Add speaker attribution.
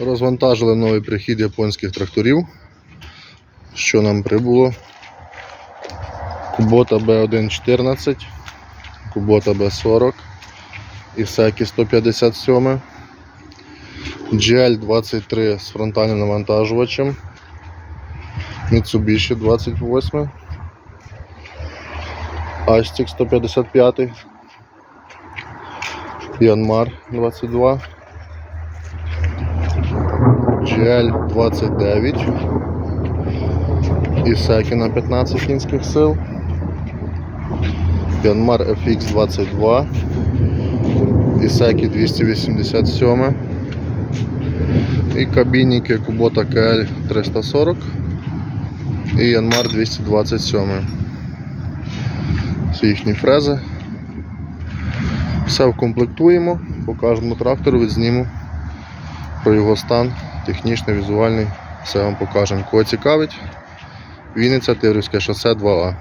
Speaker 1: Розвантажили новий прихід японських тракторів. Що нам прибуло? Кубота B114, Кубота B40, Ісекі 157, GL23 з фронтальним навантажувачем, Mitsubishi 28, Астік 155, Янмар 22. GL29 Ісекі на 15 кінських сил. Янмар FX22 Ісекі 287 і кабінники Kubota KL 340 і Янмар 227 Це їхні фрези. Все вкомплектуємо, покажемо трактору, відзніму про його стан, технічний, візуальний, все вам покажемо. Кого цікавить, Вінниця, Тиврівське шосе 2А.